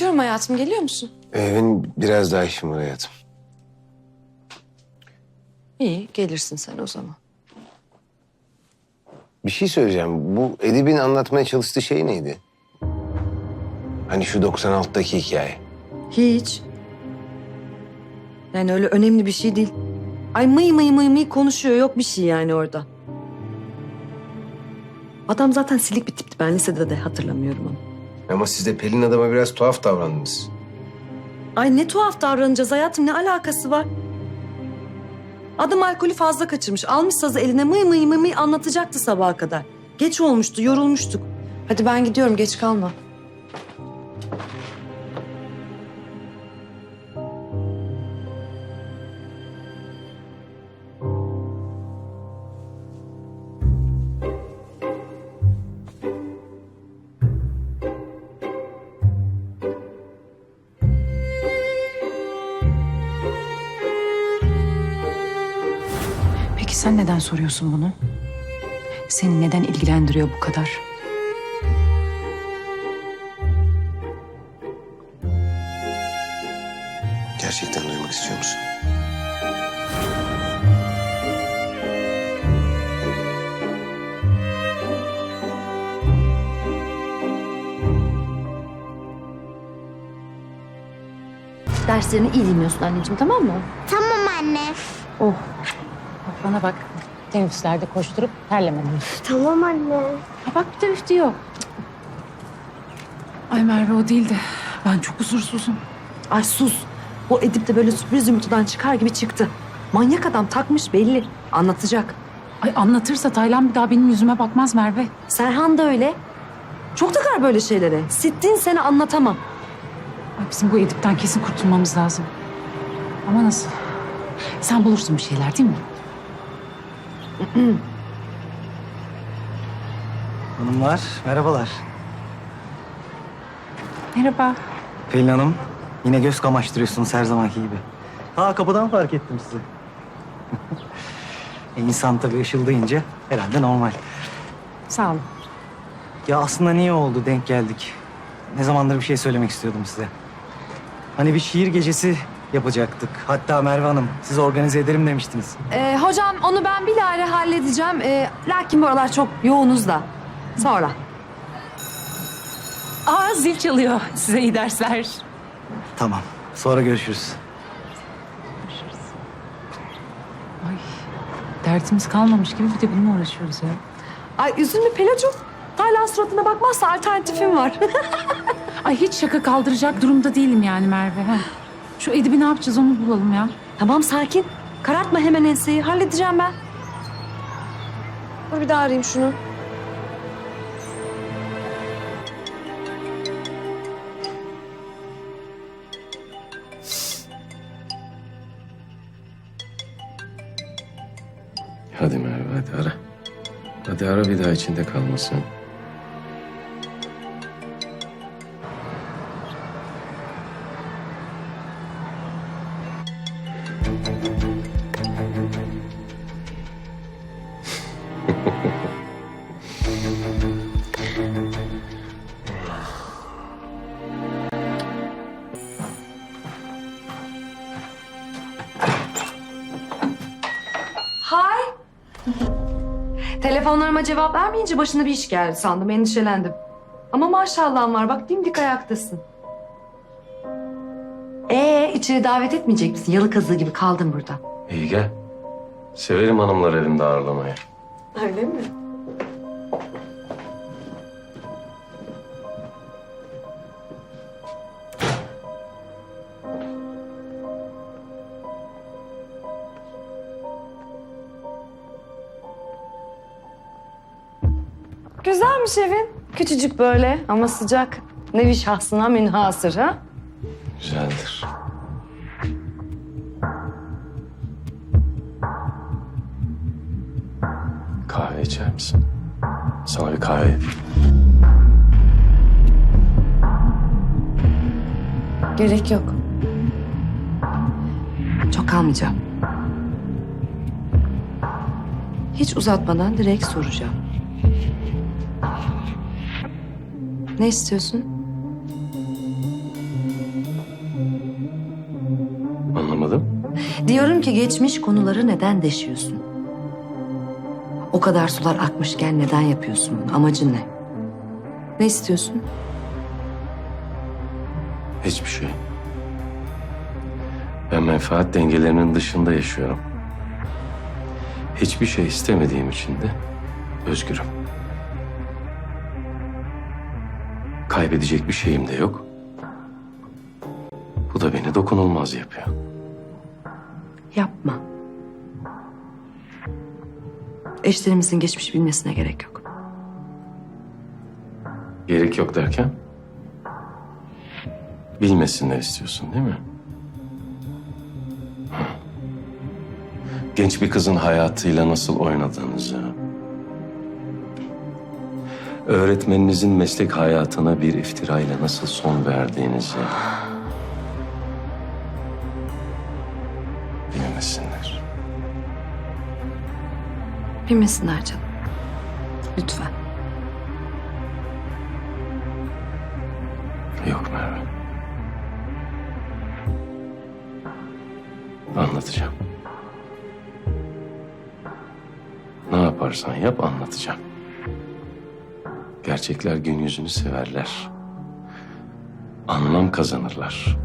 Ben yatıyorum hayatım. Geliyor musun? Ee, benim biraz daha işim var hayatım. İyi, gelirsin sen o zaman. Bir şey söyleyeceğim. Bu Edip'in anlatmaya çalıştığı şey neydi? Hani şu 96'daki hikaye. Hiç. Yani öyle önemli bir şey değil. Ay mıy mıy mıy mıy konuşuyor. Yok bir şey yani orada. Adam zaten silik bir tipti. Ben lisede de hatırlamıyorum onu. Ama siz de Pelin adama biraz tuhaf davrandınız. Ay ne tuhaf davranacağız hayatım. Ne alakası var? Adam alkolü fazla kaçırmış. Almış sazı eline mıy mıy mıy mıy anlatacaktı sabaha kadar. Geç olmuştu, yorulmuştuk. Hadi ben gidiyorum, geç kalma. Soruyorsun bunu? Seni neden ilgilendiriyor bu kadar? Gerçekten duymak istiyor musun? Derslerini iyi dinliyorsun anneciğim tamam mı? Tamam anne. Oh. Bak bana bak. Teneffüslerde koşturup terlemedim. Tamam anne. Ha bak bir de üf diyor. Ay Merve o değil de ben çok huzursuzum. Ay sus. O Edip de böyle sürpriz yumurtadan çıkar gibi çıktı. Manyak adam takmış belli. Anlatacak. Ay anlatırsa Taylan bir daha benim yüzüme bakmaz Merve. Serhan da öyle. Çok takar böyle şeylere. Sittin seni anlatamam. Ay bizim bu Edip'ten kesin kurtulmamız lazım. Ama nasıl? Sen bulursun bir şeyler değil mi? Hanımlar, merhabalar. Merhaba. Pelin Hanım, yine göz kamaştırıyorsunuz her zamanki gibi. Ha kapıdan fark ettim sizi. e, insan tabii ışıldayınca herhalde normal. Sağ olun. Ya aslında niye oldu, denk geldik. Ne zamandır bir şey söylemek istiyordum size. Hani bir şiir gecesi yapacaktık. Hatta Merve Hanım, siz organize ederim demiştiniz. Ee, hocam onu ben bilahare halledeceğim. Ee, lakin bu aralar çok yoğunuz da. Sonra. Aa zil çalıyor. Size iyi dersler. Tamam, sonra görüşürüz. Ay derdimiz kalmamış gibi bir de bununla uğraşıyoruz ya. Ay üzülme Pelocuğum. Taylan suratına bakmazsa alternatifim var. Ay hiç şaka kaldıracak durumda değilim yani Merve. Ha. Şu Edip'i ne yapacağız onu bulalım ya. tamam sakin. Karartma hemen enseyi. Halledeceğim ben. Dur bir daha arayayım şunu. Hadi Merve hadi ara. Hadi ara bir daha içinde kalmasın. Telefonlarıma cevap vermeyince başına bir iş geldi sandım. Endişelendim. Ama maşallahın var. Bak dimdik ayaktasın. Ee içeri davet etmeyecek misin? Yalı kazığı gibi kaldın burada. İyi gel. Severim hanımlar evimde ağırlamayı. Öyle mi? Güzelmiş evin. Küçücük böyle ama sıcak. Nevi şahsına münhasır ha? Güzeldir. Kahve içer misin? Sana bir kahve yapayım. Gerek yok. Çok kalmayacağım. Hiç uzatmadan direkt soracağım. Ne istiyorsun? Anlamadım. Diyorum ki geçmiş konuları neden deşiyorsun? O kadar sular akmışken neden yapıyorsun bunu? Amacın ne? Ne istiyorsun? Hiçbir şey. Ben menfaat dengelerinin dışında yaşıyorum. Hiçbir şey istemediğim için de özgürüm. Kaybedecek bir şeyim de yok. Bu da beni dokunulmaz yapıyor. Yapma. Eşlerimizin geçmiş bilmesine gerek yok. Gerek yok derken? Bilmesinler istiyorsun değil mi? Genç bir kızın hayatıyla nasıl oynadığınızı... ...öğretmeninizin meslek hayatına bir iftirayla nasıl son verdiğinizi... ...bilmesinler. Bilmesinler canım. Lütfen. Yok Merve. Anlatacağım. Ne yaparsan yap anlatacağım. Gerçekler gün yüzünü severler. Anlam kazanırlar.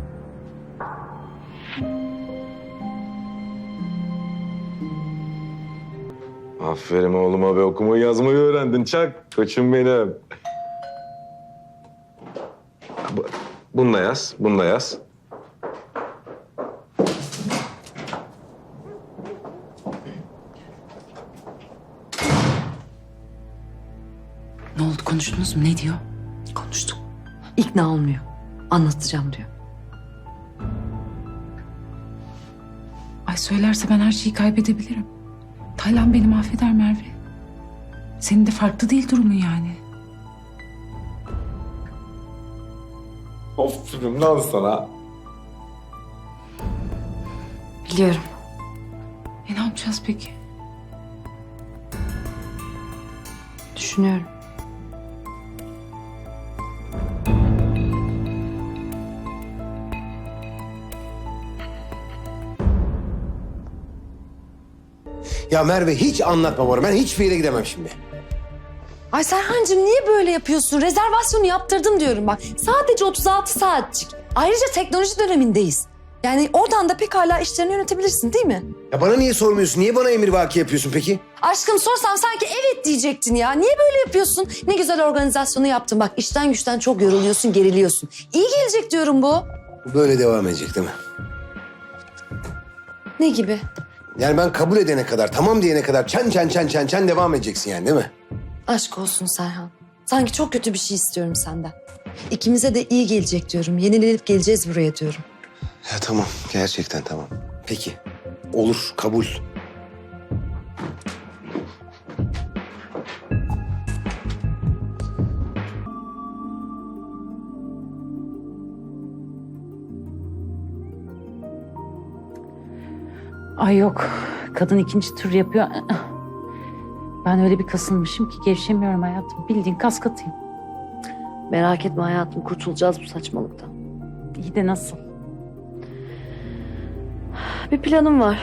Aferin oğluma be okumayı yazmayı öğrendin çak. Koçum benim. Bu- Bununla yaz, bununla yaz. Konuştunuz mu? Ne diyor? Konuştuk. İkna olmuyor. Anlatacağım diyor. Ay söylerse ben her şeyi kaybedebilirim. Taylan beni mahveder Merve. Senin de farklı değil durumun yani. Aferin lan sana. Biliyorum. E ne yapacağız peki? Düşünüyorum. Ya Merve hiç anlatma bana. Ben hiçbir yere gidemem şimdi. Ay Serhancığım niye böyle yapıyorsun? Rezervasyonu yaptırdım diyorum bak. Sadece 36 saatçik. Ayrıca teknoloji dönemindeyiz. Yani oradan da pekala işlerini yönetebilirsin değil mi? Ya bana niye sormuyorsun? Niye bana emir vaki yapıyorsun peki? Aşkım sorsam sanki evet diyecektin ya. Niye böyle yapıyorsun? Ne güzel organizasyonu yaptın. Bak işten güçten çok yoruluyorsun, geriliyorsun. İyi gelecek diyorum bu. Bu böyle devam edecek değil mi? Ne gibi? Yani ben kabul edene kadar, tamam diyene kadar çen çen çen çen çen devam edeceksin yani değil mi? Aşk olsun Serhan. Sanki çok kötü bir şey istiyorum senden. İkimize de iyi gelecek diyorum. Yenilenip geleceğiz buraya diyorum. Ya tamam, gerçekten tamam. Peki, olur, kabul. Ay yok. Kadın ikinci tur yapıyor. Ben öyle bir kasılmışım ki gevşemiyorum hayatım. Bildiğin kas katıyım. Merak etme hayatım kurtulacağız bu saçmalıktan. İyi de nasıl? Bir planım var.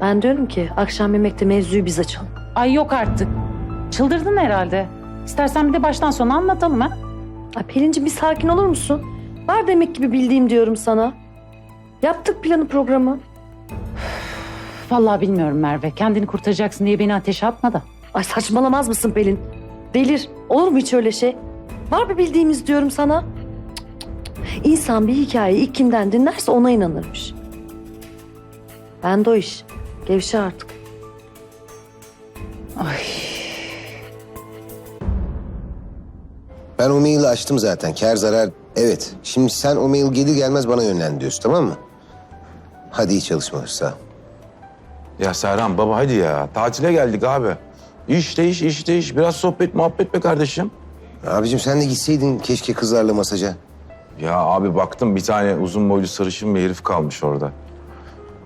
Ben diyorum ki akşam yemekte mevzuyu biz açalım. Ay yok artık. Çıldırdın herhalde. İstersen bir de baştan sona anlatalım ha. Ay Pelin'ciğim bir sakin olur musun? Var demek gibi bildiğim diyorum sana. Yaptık planı programı. Vallahi bilmiyorum Merve. Kendini kurtaracaksın diye beni ateşe atma da. Ay saçmalamaz mısın Pelin? Delir. Olur mu hiç öyle şey? Var bir bildiğimiz diyorum sana. İnsan bir hikayeyi ilk kimden dinlerse ona inanırmış. Ben de o iş. Gevşe artık. Ay. Ben o maili açtım zaten. Kar zarar evet. Şimdi sen o mail gelir gelmez bana yönlendiriyorsun tamam mı? Hadi iyi çalışmalar sağ ol. Ya Serhan baba hadi ya. Tatile geldik abi. İş de iş, iş de iş. Biraz sohbet muhabbet be kardeşim. Abicim sen de gitseydin keşke kızlarla masaja. Ya abi baktım bir tane uzun boylu sarışın bir herif kalmış orada.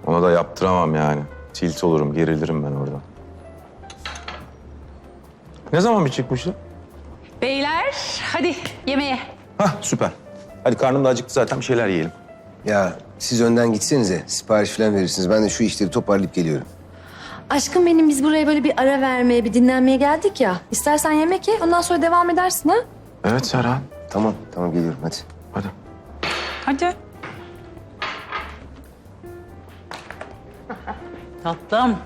Ona da yaptıramam yani. Tilt olurum, gerilirim ben orada. Ne zaman bir çıkmıştı? Beyler hadi yemeğe. Hah süper. Hadi karnım da acıktı zaten bir şeyler yiyelim. Ya siz önden gitsenize. Sipariş falan verirsiniz. Ben de şu işleri toparlayıp geliyorum. Aşkım benim biz buraya böyle bir ara vermeye, bir dinlenmeye geldik ya. İstersen yemek ye, ondan sonra devam edersin ha? Evet Serhan. Tamam, tamam geliyorum hadi. Hadi. Hadi. Tatlım.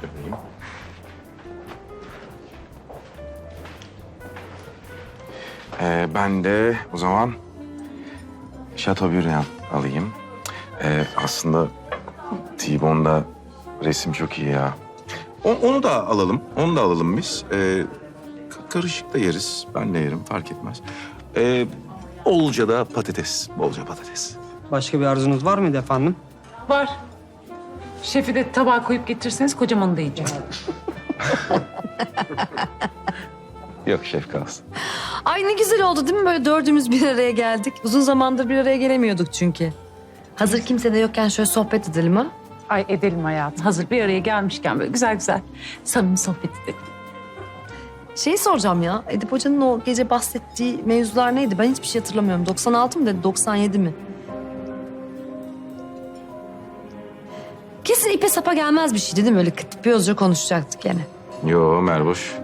Ee, ben de o zaman Chateaubriand alayım. Ee, aslında T-Bone'da resim çok iyi ya. O- onu da alalım. Onu da alalım biz. Ee, ka- karışık da yeriz. Ben de yerim fark etmez. Ee, bolca da patates. Bolca patates. Başka bir arzunuz var mıydı efendim? Var. Şefi de tabağa koyup getirseniz kocamanı da yiyeceğim. Yok şef kalsın. Ay ne güzel oldu değil mi böyle dördümüz bir araya geldik. Uzun zamandır bir araya gelemiyorduk çünkü. Hazır kimse de yokken şöyle sohbet edelim ha. Ay edelim hayatım. Hazır bir araya gelmişken böyle güzel güzel samimi sohbet edelim. Şeyi soracağım ya. Edip Hoca'nın o gece bahsettiği mevzular neydi? Ben hiçbir şey hatırlamıyorum. 96 mı dedi, 97 mi? Kesin ipe sapa gelmez bir şeydi değil mi? Öyle kıtıpıyozca konuşacaktık gene. Yo Merboş.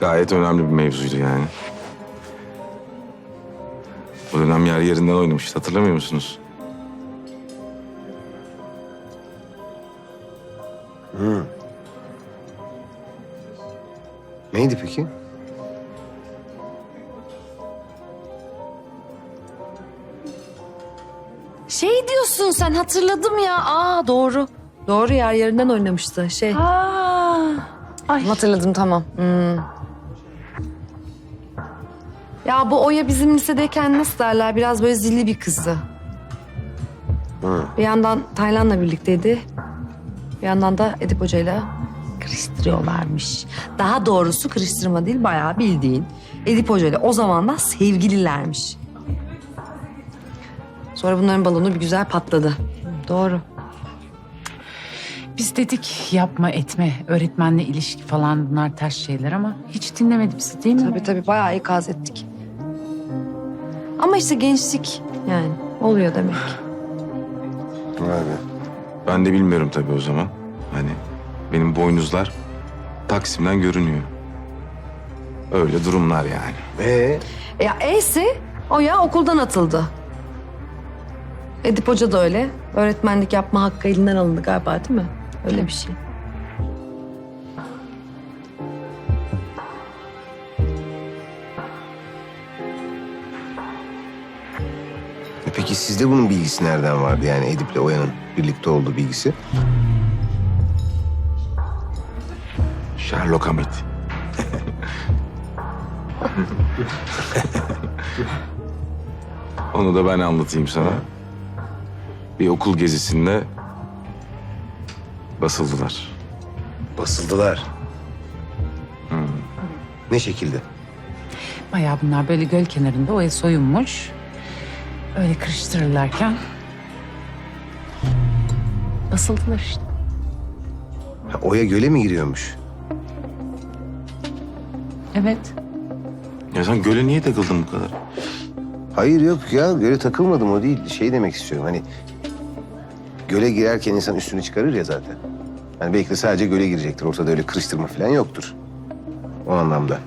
Gayet önemli bir mevzuydu yani. O dönem yer yerinden oynamıştı hatırlamıyor musunuz? Neydi peki? Şey diyorsun sen hatırladım ya. Aa doğru. Doğru yer yerinden oynamıştı. Şey. Aa, ay. Hatırladım tamam. Hmm. Ya bu Oya bizim lisedeyken nasıl derler biraz böyle zilli bir kızdı. Bir yandan Taylan'la birlikteydi. Bir yandan da Edip Hoca'yla kırıştırıyorlarmış. Daha doğrusu kırıştırma değil bayağı bildiğin. Edip Hoca'yla o zaman da sevgililermiş. Sonra bunların balonu bir güzel patladı. Doğru. Biz dedik yapma etme, öğretmenle ilişki falan bunlar ters şeyler ama hiç dinlemedi bizi değil mi? Tabii tabii bayağı ikaz ettik. Ama işte gençlik yani oluyor demek. Vay be. Ben de bilmiyorum tabii o zaman. Hani benim boynuzlar Taksim'den görünüyor. Öyle durumlar yani. Ee, E Ya E'si o ya okuldan atıldı. Edip Hoca da öyle. Öğretmenlik yapma hakkı elinden alındı galiba değil mi? Öyle bir şey. Peki sizde bunun bilgisi nereden vardı yani Edip'le Oya'nın birlikte olduğu bilgisi? Sherlock Hamid. Onu da ben anlatayım sana. Bir okul gezisinde basıldılar. Basıldılar. Ne şekilde? Bayağı bunlar böyle göl kenarında oya soyunmuş. Öyle kırıştırırlarken basıldılar işte. Ha, Oya göle mi giriyormuş? Evet. Ya sen göle niye takıldın bu kadar? Hayır yok ya göle takılmadım o değil. Şey demek istiyorum hani göle girerken insan üstünü çıkarır ya zaten. Yani belki de sadece göle girecektir. Ortada öyle kırıştırma falan yoktur. O anlamda.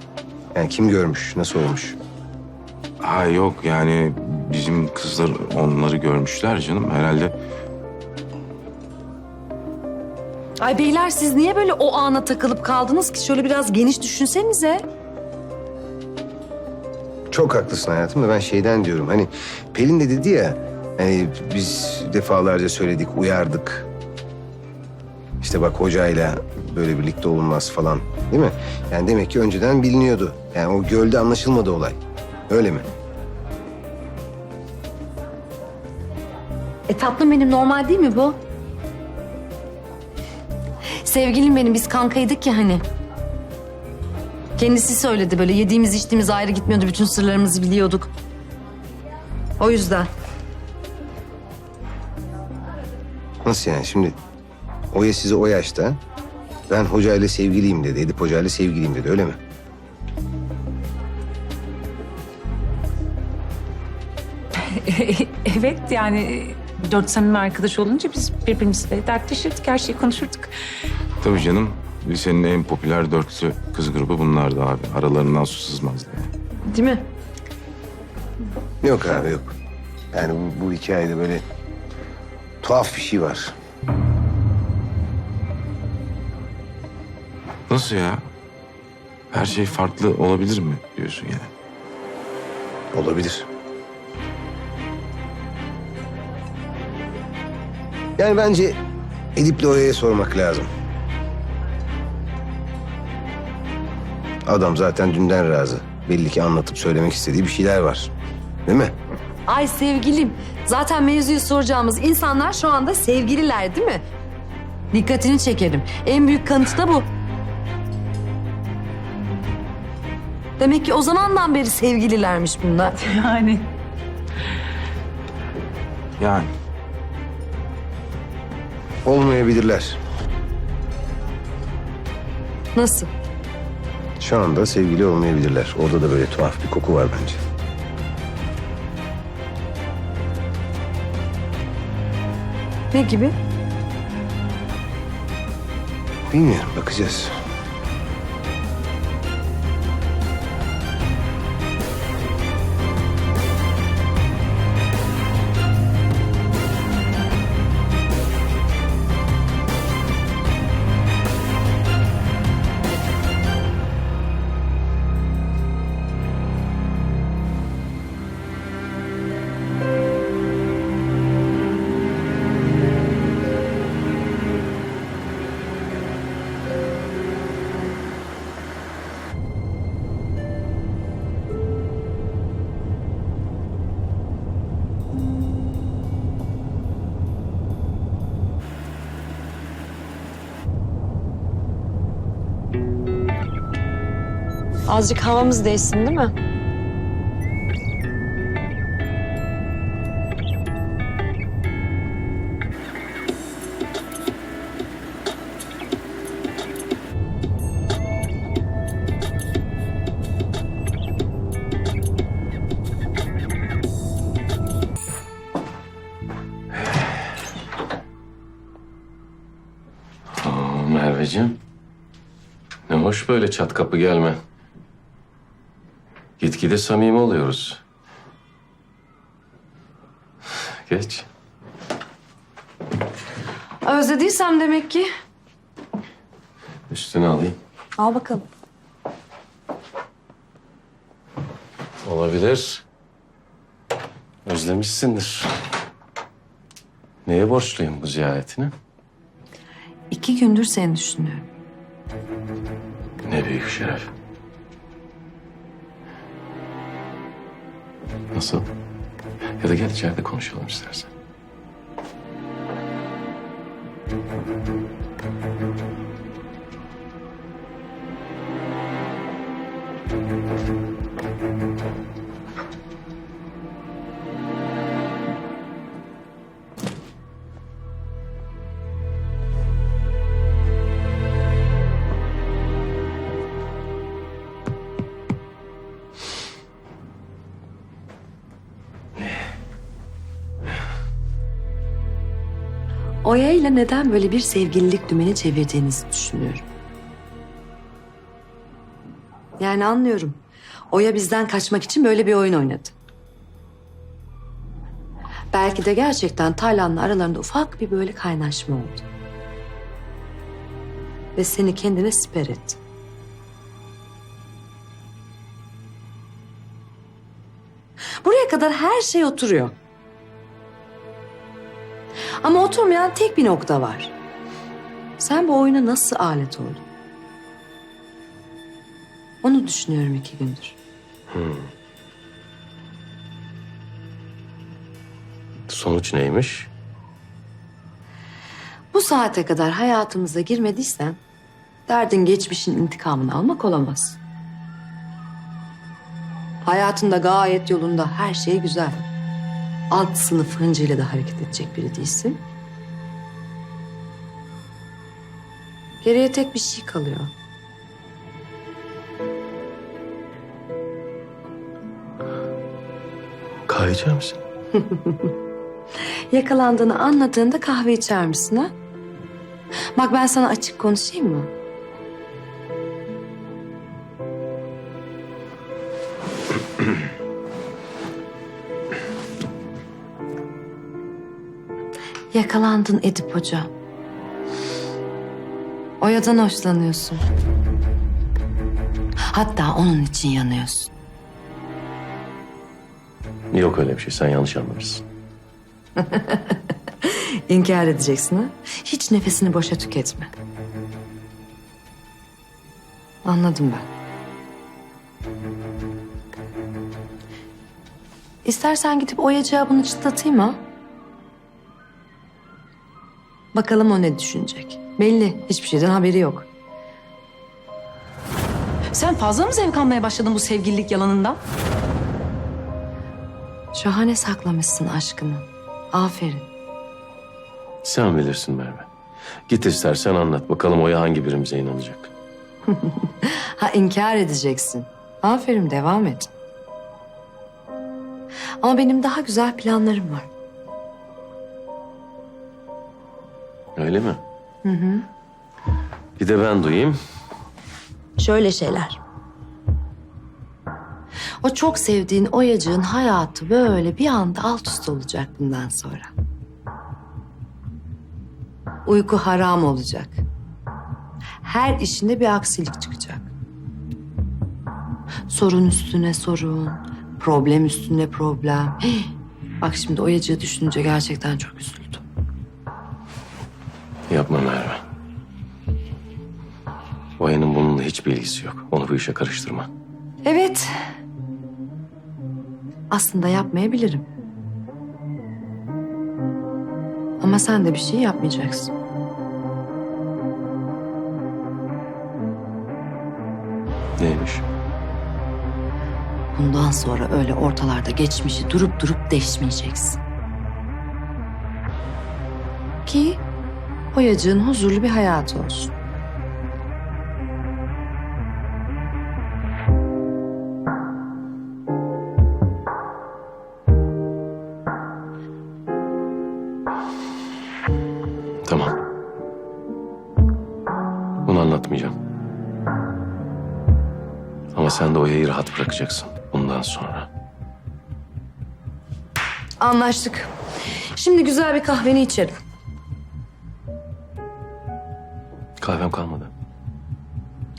Yani kim görmüş, nasıl olmuş? Ha yok yani bizim kızlar onları görmüşler canım. Herhalde Ay beyler siz niye böyle o ana takılıp kaldınız ki? Şöyle biraz geniş düşünsenize. Çok haklısın hayatım da ben şeyden diyorum. Hani Pelin de dedi ya hani biz defalarca söyledik, uyardık. İşte bak hocayla böyle birlikte olunmaz falan değil mi? Yani demek ki önceden biliniyordu. Yani o gölde anlaşılmadı olay. Öyle mi? E tatlım benim normal değil mi bu? Sevgilim benim biz kankaydık ya hani. Kendisi söyledi böyle yediğimiz içtiğimiz ayrı gitmiyordu. Bütün sırlarımızı biliyorduk. O yüzden. Nasıl yani şimdi Oya size o yaşta ben hocayla sevgiliyim dedi. Edip hocayla sevgiliyim dedi öyle mi? evet yani Dört samimi arkadaş olunca biz birbirimizle dertleşirdik, her şeyi konuşurduk. Tabii canım. Lisenin en popüler dörtlü kız grubu bunlardı abi. Aralarından su sızmazdı. Değil mi? Yok abi yok. Yani bu, bu hikayede böyle tuhaf bir şey var. Nasıl ya? Her şey farklı olabilir mi diyorsun yani? Olabilir. Yani bence Edip'le oraya sormak lazım. Adam zaten dünden razı. Belli ki anlatıp söylemek istediği bir şeyler var. Değil mi? Ay sevgilim. Zaten mevzuyu soracağımız insanlar şu anda sevgililer değil mi? Dikkatini çekerim. En büyük kanıtı da bu. Demek ki o zamandan beri sevgililermiş bunlar. Yani Yani. Olmayabilirler. Nasıl? Şu anda sevgili olmayabilirler. Orada da böyle tuhaf bir koku var bence. Ne gibi? Bilmiyorum bakacağız. Azıcık havamız değişsin değil mi? Merveciğim. Ne hoş böyle çat kapı gelme. Gitgide samimi oluyoruz. Geç. Özlediysem demek ki. Üstüne alayım. Al bakalım. Olabilir. Özlemişsindir. Neye borçluyum bu ziyaretine? İki gündür seni düşünüyorum. Ne büyük şeref. Nasıl? Ya da gel içeride konuşalım istersen. Oya ile neden böyle bir sevgililik dümeni çevirdiğinizi düşünüyorum. Yani anlıyorum. Oya bizden kaçmak için böyle bir oyun oynadı. Belki de gerçekten Taylan'la aralarında ufak bir böyle kaynaşma oldu. Ve seni kendine siper etti. Buraya kadar her şey oturuyor. Ama oturmayan tek bir nokta var. Sen bu oyuna nasıl alet oldun? Onu düşünüyorum iki gündür. Sonuç neymiş? Bu saate kadar hayatımıza girmediysen... ...derdin geçmişin intikamını almak olamaz. Hayatında gayet yolunda her şey güzel. Alt sınıf hıncıyla da hareket edecek biri değilsin. Geriye tek bir şey kalıyor. Kayacak mısın? Yakalandığını anladığında kahve içer misin ha? Bak ben sana açık konuşayım mı? Yakalandın Edip Hoca. Oya'dan hoşlanıyorsun. Hatta onun için yanıyorsun. Yok öyle bir şey. Sen yanlış anlamışsın. İnkar edeceksin ha? Hiç nefesini boşa tüketme. Anladım ben. İstersen gidip Oya cevabını çıtlatayım ha? Bakalım o ne düşünecek. Belli hiçbir şeyden haberi yok. Sen fazla mı zevk almaya başladın bu sevgililik yalanından? Şahane saklamışsın aşkını. Aferin. Sen bilirsin Merve. Git istersen anlat. Bakalım Oya hangi birimize inanacak. Ha inkar edeceksin. Aferin devam et. Ama benim daha güzel planlarım var. Öyle mi? Hı hı. Bir de ben duyayım. Şöyle şeyler. O çok sevdiğin oyacığın hayatı böyle bir anda alt üst olacak bundan sonra. Uyku haram olacak. Her işinde bir aksilik çıkacak. Sorun üstüne sorun, problem üstüne problem. Bak şimdi oyacığı düşününce gerçekten çok üzüldüm. Yapma Merve. Oya'nın bununla hiçbir ilgisi yok. Onu bu işe karıştırma. Evet. Aslında yapmayabilirim. Ama sen de bir şey yapmayacaksın. Neymiş? Bundan sonra öyle ortalarda geçmişi durup durup deşmeyeceksin. Ki oyacığın huzurlu bir hayatı olsun. Tamam. Bunu anlatmayacağım. Ama sen de Oya'yı rahat bırakacaksın bundan sonra. Anlaştık. Şimdi güzel bir kahveni içelim. Kahvem kalmadı.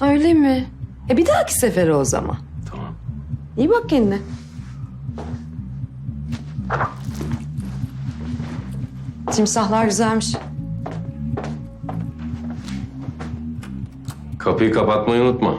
Öyle mi? E bir dahaki sefere o zaman. Tamam. İyi bak kendine. Timsahlar güzelmiş. Kapıyı kapatmayı unutma.